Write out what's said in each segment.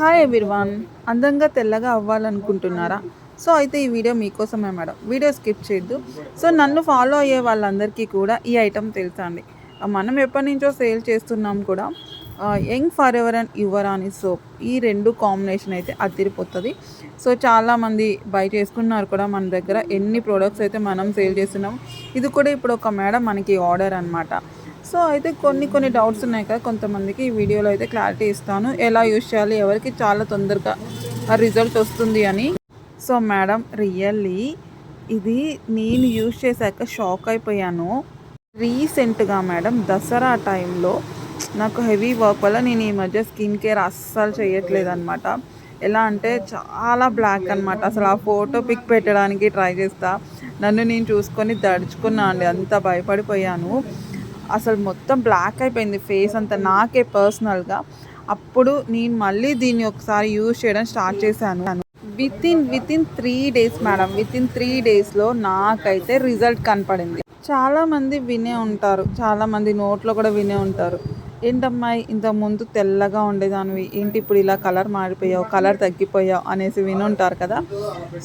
Hi everyone అందంగా తెల్లగా అవ్వాలనుకుంటున్నారా? So అయితే ఈ వీడియో మీకోసమే మేడం. వీడియో స్కిప్ చేయొద్దు. సో నన్ను ఫాలో అయ్యే వాళ్ళందరికీ కూడా ఈ ఐటమ్ తెలుసా అండి? మనం ఎప్పటి నుంచో సేల్ చేస్తున్నాం కూడా young for ever and your అని. సోప్ ఈ రెండు కాంబినేషన్ అయితే అదిరిపోతుంది. సో చాలామంది బై చేసుకున్నారు కూడా మన దగ్గర. ఎన్ని ప్రోడక్ట్స్ అయితే మనం సేల్ చేస్తున్నాం. ఇది కూడా ఇప్పుడు ఒక మేడం మనకి ఆర్డర్ అనమాట సో అయితే కొన్ని కొన్ని డౌట్స్ ఉన్నాయి కదా కొంతమందికి ఈ వీడియోలో అయితే క్లారిటీ ఇస్తాను. ఎలా యూజ్ చేయాలి ఎవరికి చాలా తొందరగా రిజల్ట్ వస్తుంది అని. సో మేడం రియల్లీ ఇది నేను యూజ్ చేశాక షాక్ అయిపోయాను. రీసెంట్గా మేడం దసరా టైంలో నాకు హెవీ వర్క్ వల్ల నేను ఈ మధ్య స్కిన్ కేర్ అస్సలు చేయట్లేదు అనమాట ఎలా అంటే చాలా బ్లాక్ అనమాట అసలు ఆ ఫోటో పిక్ పెట్టడానికి ట్రై చేస్తా. నన్ను నేను చూసుకొని దడుచుకున్నా అండి అంత భయపడిపోయాను. అసలు మొత్తం బ్లాక్ అయిపోయింది ఫేస్ అంతా నాకే పర్సనల్గా అప్పుడు నేను మళ్ళీ దీన్ని ఒకసారి యూజ్ చేయడం స్టార్ట్ చేశాను. Within within three days madam within three డేస్లో నాకైతే రిజల్ట్ కనపడింది. చాలామంది వినే ఉంటారు. చాలామంది నోట్లో కూడా వినే ఉంటారు. ఏంటమ్మాయి ఇంత ముందు తెల్లగా ఉండేదానివి. ఏంటి ఇప్పుడు ఇలా కలర్ మారిపోయావు కలర్ తగ్గిపోయావు అనేసి వినుంటారు కదా.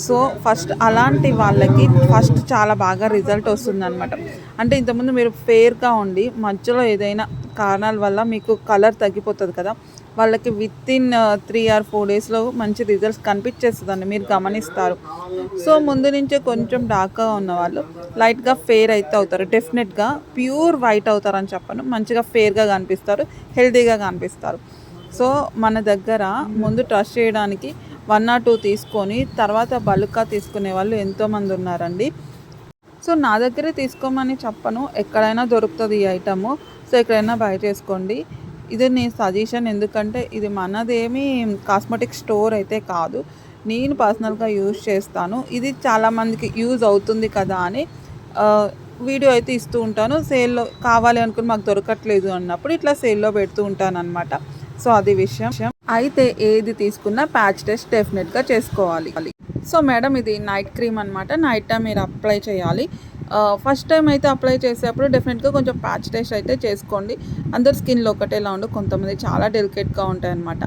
సో ఫస్ట్ అలాంటి వాళ్ళకి ఫస్ట్ చాలా బాగా రిజల్ట్ వస్తుంది అనమాట అంటే ఇంతకుముందు మీరు ఫేర్గా ఉండి మధ్యలో ఏదైనా కారణాల వల్ల మీకు కలర్ తగ్గిపోతుంది కదా. వాళ్ళకి within three or four డేస్లో మంచి రిజల్ట్స్ కనిపించేస్తుందండి. మీరు గమనిస్తారు. సో ముందు నుంచే కొంచెం డార్క్గా ఉన్న వాళ్ళు లైట్గా ఫేర్ అయితే అవుతారు. డెఫినెట్గా ప్యూర్ వైట్ అవుతారని చెప్పను. మంచిగా ఫేర్గా కనిపిస్తారు. హెల్దీగా కనిపిస్తారు. సో మన దగ్గర ముందు ట్రస్ట్ చేయడానికి వన్ ఆర్ టూ తీసుకొని తర్వాత బల్క్గా తీసుకునే వాళ్ళు ఎంతోమంది ఉన్నారండి. సో నా దగ్గరే తీసుకోమని చెప్పను. ఎక్కడైనా దొరుకుతుంది ఈ ఐటము సో ఎక్కడైనా బై చేసుకోండి. ఇది నేను సజెషన్ ఎందుకంటే ఇది మనదేమి కాస్మెటిక్ స్టోర్ అయితే కాదు. నేను పర్సనల్గా యూజ్ చేస్తాను. ఇది చాలామందికి యూజ్ అవుతుంది కదా అని వీడియో అయితే ఇస్తూ ఉంటాను. సేల్లో కావాలి అనుకుని మాకు దొరకట్లేదు అన్నప్పుడు ఇట్లా సేల్లో పెడుతూ ఉంటాను అనమాట సో అది విషయం. అయితే ఏది తీసుకున్నా ప్యాచ్ టెస్ట్ డెఫినెట్గా చేసుకోవాలి. సో మేడం ఇది నైట్ క్రీమ్ అనమాట నైట్ టైం మీరు అప్లై చేయాలి. ఫస్ట్ టైం అయితే అప్లై చేసేటప్పుడు డెఫినెట్గా కొంచెం ప్యాచ్ టెస్ట్ అయితే చేసుకోండి. అందరు స్కిన్లో ఒకటేలా ఉండు కొంతమంది చాలా డెలికేట్గా ఉంటాయి అనమాట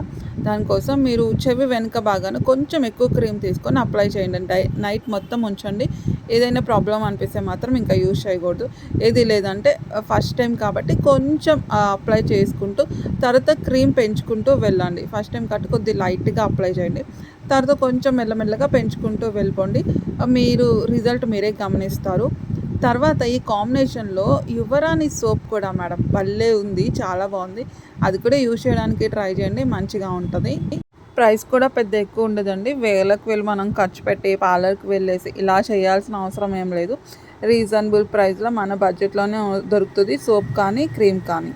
దానికోసం మీరు చెవి వెనుక భాగాన కొంచెం ఎక్కువ క్రీమ్ తీసుకొని అప్లై చేయండి. డై నైట్ మొత్తం ఉంచండి. ఏదైనా ప్రాబ్లం అనిపిస్తే మాత్రం ఇంకా యూజ్ చేయకూడదు. ఏది లేదంటే ఫస్ట్ టైం కాబట్టి కొంచెం అప్లై చేసుకుంటూ తర్వాత క్రీమ్ పెంచుకుంటూ వెళ్ళండి. ఫస్ట్ టైం కాబట్టి కొద్ది లైట్గా అప్లై చేయండి. తర్వాత కొంచెం మెల్లమెల్లగా పెంచుకుంటూ వెళ్ళిపోండి. మీరు రిజల్ట్ మీరే గమనిస్తారు. తర్వాత ఈ కాంబినేషన్లో యువరాణి సోప్ కూడా మేడం భలే ఉంది చాలా బాగుంది. అది కూడా యూజ్ చేయడానికి ట్రై చేయండి మంచిగా ఉంటుంది. ప్రైస్ కూడా పెద్ద ఎక్కువ ఉండదండి. వేలకు వెళ్ళి మనం ఖర్చు పెట్టి పార్లర్కి వెళ్ళేసి ఇలా చేయాల్సిన అవసరం ఏం లేదు. రీజనబుల్ ప్రైస్లో మన బడ్జెట్లోనే దొరుకుతుంది సోప్ కానీ క్రీమ్ కానీ.